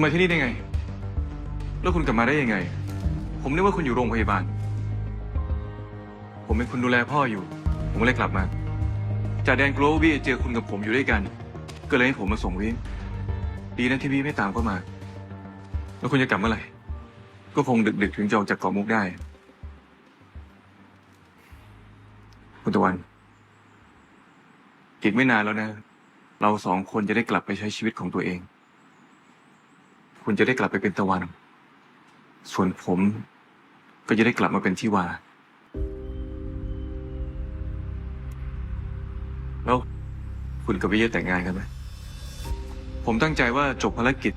คุณมาที่นี่ได้ไง แล้วคุณกลับมาได้ยังไง ผมนึกว่าคุณอยู่โรงพยาบาล ผมเป็นคนดูแลพ่ออยู่ ผมเลยกลับมา จากแดนโกลวี่เจอคุณกับผมอยู่ด้วยกัน ก็เลยให้ผมมาส่งวินดีนะที่พี่ไม่ตามเข้ามา แล้วคุณจะกลับเมื่อไหร่ ก็คงดึกๆถึงจะออกจากเกาะมุกได้ คุณตะวัน อีกไม่นานแล้วนะ เราสองคนจะได้กลับไปใช้ชีวิตของตัวเอง คุณจะได้กลับไปเป็นตะวัน ส่วนผมก็จะได้กลับมาเป็นที่วา แล้วคุณกับวิเยแต่งงานกันไหม ผมตั้งใจว่าจบภารกิจ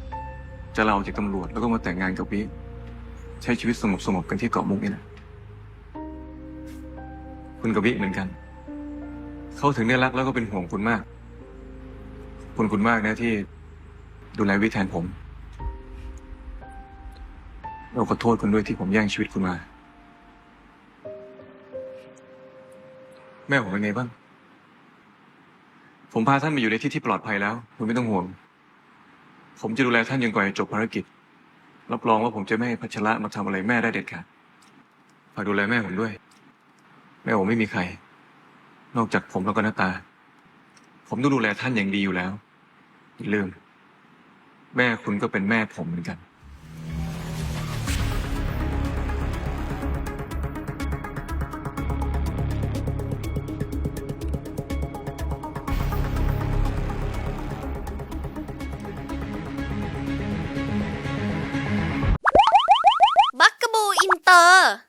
จะลาออกจากตำรวจแล้วก็มาแต่งงานกับวิ ใช้ชีวิตสงบสงบกันที่เกาะมุกนี่นะคุณกับวิเหมือนกัน เขาถึงได้รักแล้วก็เป็นห่วงคุณมาก คุณคุณมากนะที่ดูแลวิแทนผม เราขอโทษคุณด้วยที่ผมแย่งชีวิตคุณมา แม่ผมเป็นไงบ้าง ผมพาท่านมาอยู่ในที่ที่ปลอดภัยแล้ว คุณไม่ต้องห่วง ผมจะดูแลท่านจนกว่าจะจบภารกิจ รับรองว่าผมจะไม่ให้พัชระมาทำอะไรแม่ได้เด็ดขาดฝากดูแลแม่ผมด้วย แม่ผมไม่มีใคร นอกจากผมแล้วก็น้าตา ผมต้องดูแลท่านอย่างดีอยู่แล้วอย่าลืม แม่คุณก็เป็นแม่ผมเหมือนกัน 다